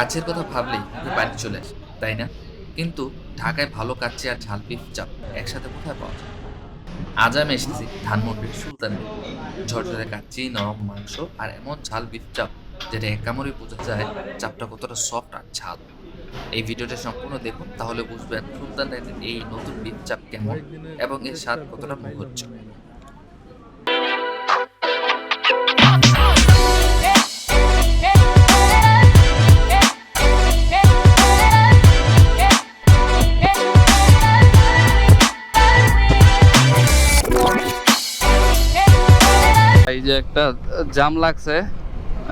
কাছের কথা ভাবলেই পানি চলে আসে তাই না? কিন্তু ঢাকায় ভালো কাচ্চি আর ঝাল বিফ চাপ একসাথে কোথায় পাওয়া যায়? আজ আমি এসেছি ধানমন্ডির সুলতান ঝরঝরে কাচ্চি, নরম মাংস আর এমন ঝাল বিফ চাপ যেটা এক কামড়ে বোঝা যায় চাপটা কতটা সফট আর ঝাল। এই ভিডিওটা সম্পূর্ণ দেখুন, তাহলে বুঝবেন সুলতানের এই নতুন বিফ চাপ কেমন এবং এর স্বাদ কতটা মুখোচ্ছ যে একটা জাম লাগছে,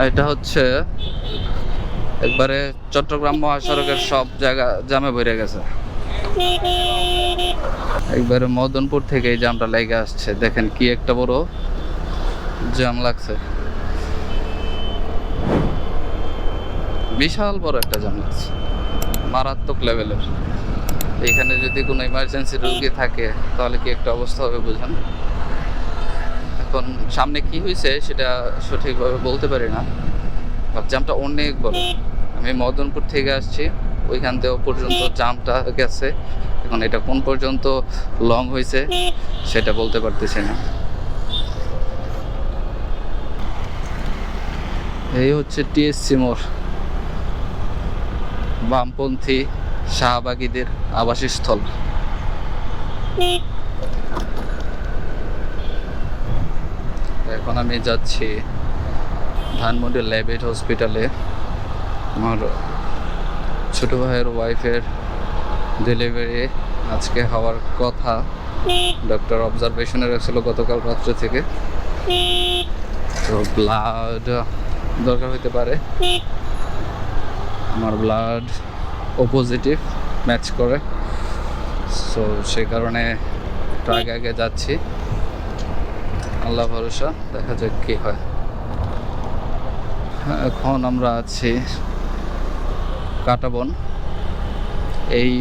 এটা হচ্ছে একবারে চট্টগ্রাম মহাসড়কের সব জায়গা জামে ভরে গেছে। একবারে মদনপুর থেকে এই জামটা লেগে আসছে। দেখেন কি একটা বড় জাম লাগছে। বিশাল বড় একটা জাম লাগছে। মারাত্মক লেভেলের। এখানে যদি কোনো ইমার্জেন্সি রোগী থাকে, তাহলে কি একটা অবস্থা হবে বুঝেন? এখন সামনে কি হয়েছে সেটা সঠিকভাবে বলতে পারি না। জামটা অনেক বড়। আমি মদনপুর থেকে আসছি, ওইখান থেকে পর্যন্ত জামটা গেছে। এখন এটা কোন পর্যন্ত লং হয়েছে সেটা বলতে পারতেছি না। এই হচ্ছে টিএসসি মোড়। বামপন্থী শাহবাগীদের আবাসস্থল। এখন আমি যাচ্ছি ধানমন্ডি ল্যাবেট হসপিটালে। আমার ছোট ভাইয়ের ওয়াইফের ডেলিভারি আজকে হওয়ার কথা। ডক্টর অবজারভেশনে রাখছিল গতকাল রাত্রে থেকে। তো ব্লাড দরকার হতে পারে। আমার ব্লাড ও পজিটিভ ম্যাচ করে। সো সেই কারণে একটু আগে আগে যাচ্ছি। আল্লাহ ভরসা দেখা যাক কি হয়। হ্যাঁ, এখন আমরা আছি কাটাবন। এই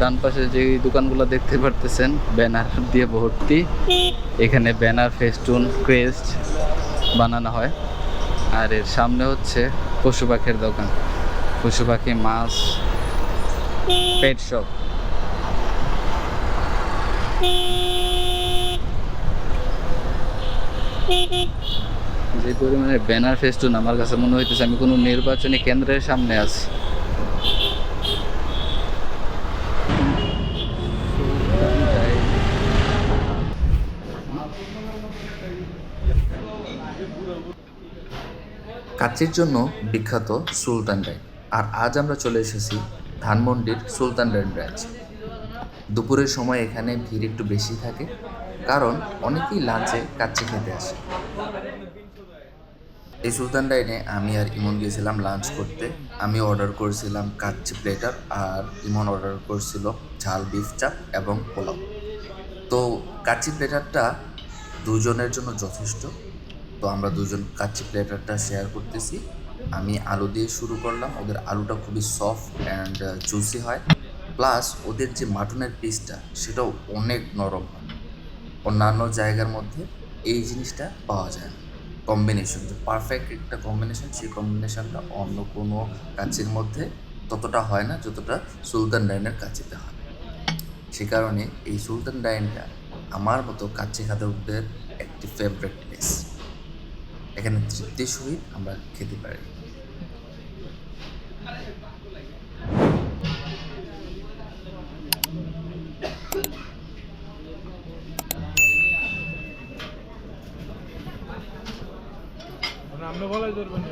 ডান পাশে যে দোকানগুলো দেখতে পারতেছেন ব্যানার দিয়ে ভর্তি। এখানে ব্যানার ফেস্টুন ক্রেস্ট বানানো হয়। আর এর সামনে হচ্ছে পশু পাখির দোকান। পশু পাখি মাছ পেট শপ যে পরিমাণে ব্যানার ফেস্টুন আমার কাছে মনে হইতেছে আমি কোনো নির্বাচনী কেন্দ্রের সামনে আছি। কাচ্চির জন্য বিখ্যাত সুলতান ডাইন আর আজ আমরা চলে এসেছি ধানমন্ডির সুলতান ডাইন ব্রাঞ্চ। দুপুরের সময় এখানে ভিড় একটু বেশি থাকে। কারণ অনেকেই লাঞ্চে কাচ্চি খেতে আসে। এই সুলতান ডাইনে আমি আর ইমন গিয়েছিলাম লাঞ্চ করতে। আমি অর্ডার করেছিলাম কাচ্চি প্লেটার আর ইমন অর্ডার করেছিল ঝাল বিফ চাপ এবং পোলাও। তো কাচ্চি প্লেটারটা দুজনের জন্য যথেষ্ট। তো আমরা দুজন কাচ্চি প্লেটারটা শেয়ার করতেছি। আমি আলু দিয়ে শুরু করলাম। ওদের আলুটা খুবই সফট অ্যান্ড জুসি হয়। প্লাস ওদের যে মাটনের পিসটা সেটাও অনেক নরম হয়। অন্যান্য জায়গার মধ্যে এই জিনিসটা পাওয়া যায়। না কম্বিনেশন যে পারফেক্ট একটা কম্বিনেশন সেই কম্বিনেশনটা অন্য কোনো কাচির মধ্যে ততটা হয় না, যতটা সুলতান ডাইনের কাচিতে হয়। সে কারণে এই সুলতান ডাইনটা আমার মতো কাচ্চি খাদকদের একটি ফেভারিট প্লেস এখানে তৃপ্তির সহিত আমরা খেতে পারি। আমরা বলাই ধরবেন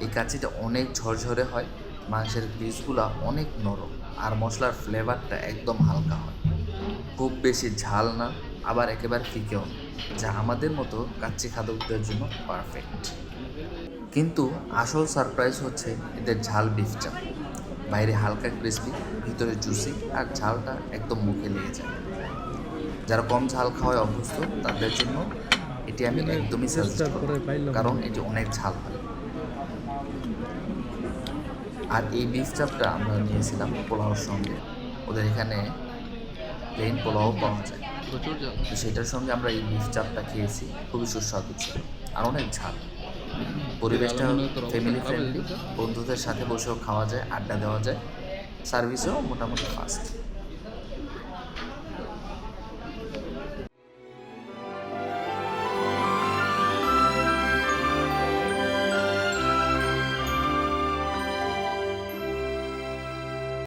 এই কাচিটা অনেক ঝরঝরে হয় মাংসের পিসগুলো অনেক নরম আর মশলার ফ্লেভারটা একদম হালকা হয়। খুব বেশি ঝাল না আবার একেবারে ফিকেও না যা আমাদের মতো কাচ্চি খাদকদের জন্য পারফেক্ট কিন্তু আসল সারপ্রাইজ হচ্ছে এদের ঝাল বিফ চাপ বাইরে হালকা ক্রিস্পি ভিতরে জুসি আর ঝালটা একদম মুখে লেগে যায়। যারা কম ঝাল খাওয়ায় অভ্যস্ত তাদের জন্য এটি আমি একদমই সাজেস্ট করব। কারণ এটি অনেক ঝাল হয়। আর এই বিফ চাপটা আমরা নিয়েছিলাম পোলাওর সঙ্গে। ওদের এখানে প্লেন পোলাও পাওয়া যায়। তো সেটার সঙ্গে আমরা এই বিফ চাপটা খেয়েছি। খুবই সুস্বাদু ছিল। আর অনেক ঝাল। পরিবেশটা ফ্যামিলি ফ্রেন্ডলি বন্ধুদের সাথে বসেও খাওয়া যায় আড্ডা দেওয়া যায়। সার্ভিসও মোটামুটি ফাস্ট